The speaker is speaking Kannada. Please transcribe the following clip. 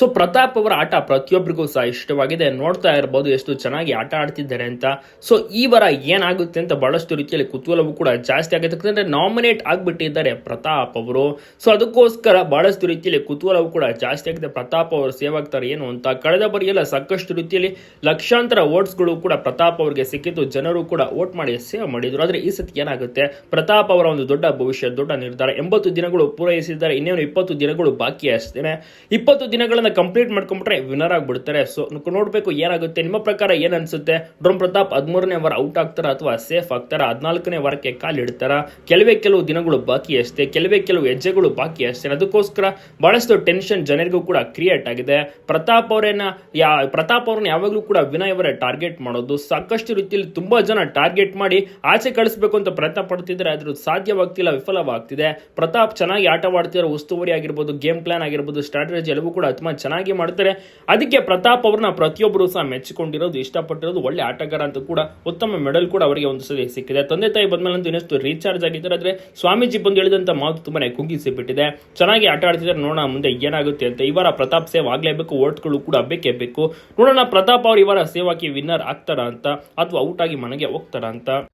ಸೊ ಪ್ರತಾಪ್ ಅವರ ಆಟ ಪ್ರತಿಯೊಬ್ಬರಿಗೂ ಸಹ ಇಷ್ಟವಾಗಿದೆ. ನೋಡ್ತಾ ಇರಬಹುದು ಎಷ್ಟು ಚೆನ್ನಾಗಿ ಆಟ ಆಡ್ತಿದ್ದಾರೆ ಅಂತ. ಸೊ ಈ ವಾರ ಏನಾಗುತ್ತೆ ಅಂತ ಬಹಳಷ್ಟು ರೀತಿಯಲ್ಲಿ ಕುತೂಹಲವೂ ಕೂಡ ಜಾಸ್ತಿ ಆಗುತ್ತೆ. ಯಾಕಂದ್ರೆ ನಾಮಿನೇಟ್ ಆಗಿಬಿಟ್ಟಿದ್ದಾರೆ ಪ್ರತಾಪ್ ಅವರು. ಸೊ ಅದಕ್ಕೋಸ್ಕರ ಬಹಳಷ್ಟು ರೀತಿಯಲ್ಲಿ ಕುತೂಹಲವೂ ಕೂಡ ಜಾಸ್ತಿ ಆಗಿದೆ. ಪ್ರತಾಪ್ ಅವರು ಸೇವ್ ಆಗ್ತಾರೆ ಏನು ಅಂತ. ಕಳೆದ ಬಾರಿಯೆಲ್ಲ ಸಾಕಷ್ಟು ರೀತಿಯಲ್ಲಿ ಲಕ್ಷಾಂತರ ವೋಟ್ಸ್ಗಳು ಕೂಡ ಪ್ರತಾಪ್ ಅವರಿಗೆ ಸಿಕ್ಕಿದ್ದು. ಜನರು ಕೂಡ ವೋಟ್ ಮಾಡಿ ಸೇವ್ ಮಾಡಿದ್ರು. ಆದ್ರೆ ಈ ಸತಿ ಏನಾಗುತ್ತೆ? ಪ್ರತಾಪ್ ಅವರ ಒಂದು ದೊಡ್ಡ ಭವಿಷ್ಯ, ದೊಡ್ಡ ನಿರ್ಧಾರ. ಎಂಬತ್ತು ದಿನಗಳು ಪೂರೈಸಿದ್ದಾರೆ. ಇನ್ನೇನು ಇಪ್ಪತ್ತು ದಿನಗಳು ಬಾಕಿ ಅಷ್ಟೇನೆ. ಇಪ್ಪತ್ತು ದಿನಗಳನ್ನ ಕಂಪ್ಲೀಟ್ ಮಾಡ್ಕೊಂಡ್ಬಿಟ್ರೆ ವಿನರ್ ಆಗಿಬಿಡ್ತಾರೆ. ಸೊ ನೋಡಬೇಕು ಏನಾಗುತ್ತೆ, ನಿಮ್ಮ ಪ್ರಕಾರ ಏನ್ ಅನ್ಸುತ್ತೆ? ಡ್ರೋನ್ ಪ್ರತಾಪ್ ಹದಿಮೂರನೇ ವಾರ ಔಟ್ ಆಗ್ತಾರ ಅಥವಾ ಸೇಫ್ ಆಗ್ತಾರ? ಹದಿನಾಲ್ಕನೇ ವಾರಕ್ಕೆ ಕಾಲಿಡ್ತಾರ ಕೆಲವೇ ಕೆಲವು ದಿನಗಳು ಬಾಕಿ ಅಷ್ಟೇ, ಕೆಲವೇ ಕೆಲವು ಹೆಜ್ಜೆಗಳು ಬಾಕಿ ಅಷ್ಟೇ. ಅದಕ್ಕೋಸ್ಕರ ಬಹಳಷ್ಟು ಟೆನ್ಷನ್ ಜನರಿಗೂ ಕೂಡ ಕ್ರಿಯೇಟ್ ಆಗಿದೆ. ಪ್ರತಾಪ್ ಅವರನ್ನ ಯಾ, ಪ್ರತಾಪ್ ಅವ್ರನ್ನ ಯಾವಾಗಲೂ ಕೂಡ ವಿನಯ್ ಅವರೇ ಟಾರ್ಗೆಟ್ ಮಾಡೋದು. ಸಾಕಷ್ಟು ರೀತಿಯಲ್ಲಿ ತುಂಬಾ ಜನ ಟಾರ್ಗೆಟ್ ಮಾಡಿ ಆಚೆ ಕಳಿಸ್ಬೇಕು ಅಂತ ಪ್ರಯತ್ನ ಪಡ್ತಿದ್ದಾರೆ. ಅದ್ರ ಸಾಧ್ಯವಾಗ್ತಿಲ್ಲ, ವಿಫಲವಾಗ್ತಿದೆ. ಪ್ರತಾಪ್ ಚೆನ್ನಾಗಿ ಆಟವಾಡ್ತಿರೋ ಉಸ್ತುವಾರಿ ಆಗಿರ್ಬೋದು ಗೇಮ್ ಪ್ಲಾನ್ ಆಗಿರ್ಬೋದು ಸ್ಟ್ರಾಟಜಿ ಎಲ್ಲವೂ ಕೂಡ ಚೆನ್ನಾಗಿ ಮಾಡ್ತಾರೆ ಅದಕ್ಕೆ ಪ್ರತಾಪ್ ಅವ್ರನ್ನ ಪ್ರತಿಯೊಬ್ಬರು ಸಹ ಮೆಚ್ಚಿಕೊಂಡಿರೋದು, ಇಷ್ಟಪಟ್ಟಿರೋದು ಒಳ್ಳೆ ಆಟಗಾರ ಅಂತ ಕೂಡ ಉತ್ತಮ ಮೆಡಲ್ ಕೂಡ ಅವರಿಗೆ ಒಂದು ಸಲ ಸಿಕ್ಕಿದೆ. ತಂದೆ ತಾಯಿ ಬಂದ್ಮೇಲೆ ಇನ್ನಷ್ಟು ರೀಚಾರ್ಜ್ ಆಗಿದ್ದಾರೆ. ಆದರೆ ಸ್ವಾಮೀಜಿ ಬಂದು ಹೇಳಿದಂಥ ಮಾತು ತುಂಬಾನೇ ಕುಗ್ಗಿಸಿ ಬಿಟ್ಟಿದೆ ಚೆನ್ನಾಗಿ ಆಟ ಆಡ್ತಿದ್ದಾರೆ. ನೋಡೋಣ ಮುಂದೆ ಏನಾಗುತ್ತೆ ಅಂತ. ಇವರ ಪ್ರತಾಪ್ ಸೇವ್ ಆಗಲೇಬೇಕು. ಓಟ್ಗಳು ಕೂಡ ಬೇಕೇ ಬೇಕು. ನೋಡೋಣ ಪ್ರತಾಪ್ ಅವ್ರು ಇವರ ಸೇವಾಕಿ ವಿನ್ನರ್ ಆಗ್ತಾರ ಅಂತ, ಅಥವಾ ಔಟ್ ಆಗಿ ಮನೆಗೆ ಹೋಗ್ತಾರ ಅಂತ.